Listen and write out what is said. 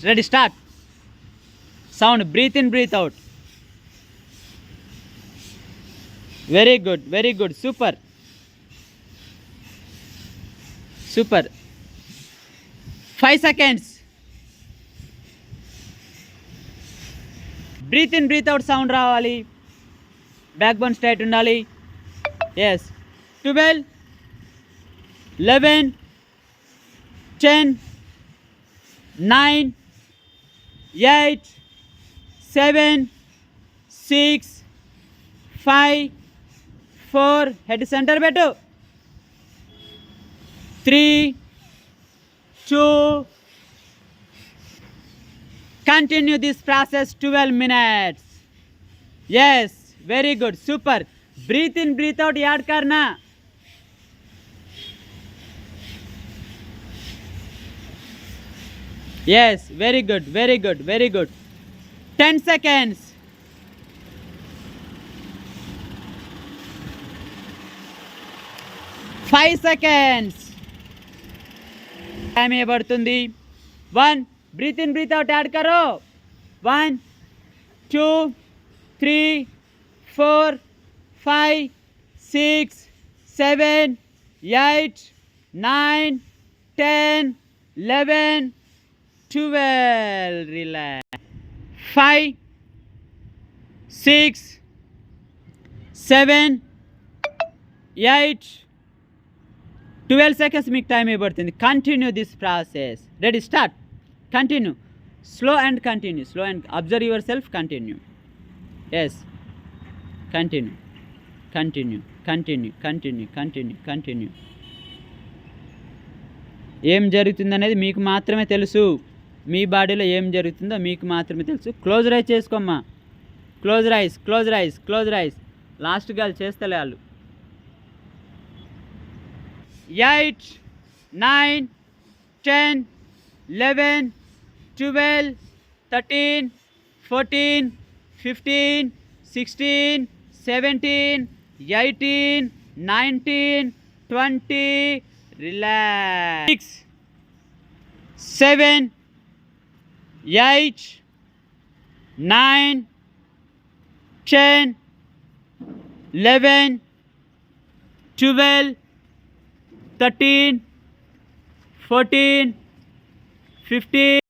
Ready start sound breathe in breathe out very good very good super super five seconds breathe in breathe out sound రావాలి backbone straight ఉండాలి yes twelve eleven ten nine eight, seven, six, five, four, head center better. Three, two, continue this process 12 minutes. Yes very good. Super. Breathe in breathe out. Yard karna. Yes, very good, very good, very good. 10 seconds. Five seconds. Time here, One, breathe in, breathe out, add karo. One, two, three, four, five, six, seven, eight, nine, ten, eleven, 12 relax. 5 6 7 8 12 seconds మీకు time ఇవ్వబడుతుంది. Continue this process ready start continue slow and continue slow and observe yourself continue yes continue continue continue continue continue continue ఏం జరుగుతుందనేది మీకు మాత్రమే తెలుసు. మీ బాడీలో ఏం జరుగుతుందో మీకు మాత్రమే తెలుసు. Close eyes చేసుకోమ్మా. Close eyes close eyes close eyes last గాలు చేస్తలే వాళ్ళు. Eight nine ten eleven twelve thirteen fourteen fifteen sixteen seventeen eighteen nineteen twenty relax seven eight, nine, ten, eleven, twelve, thirteen, fourteen, fifteen.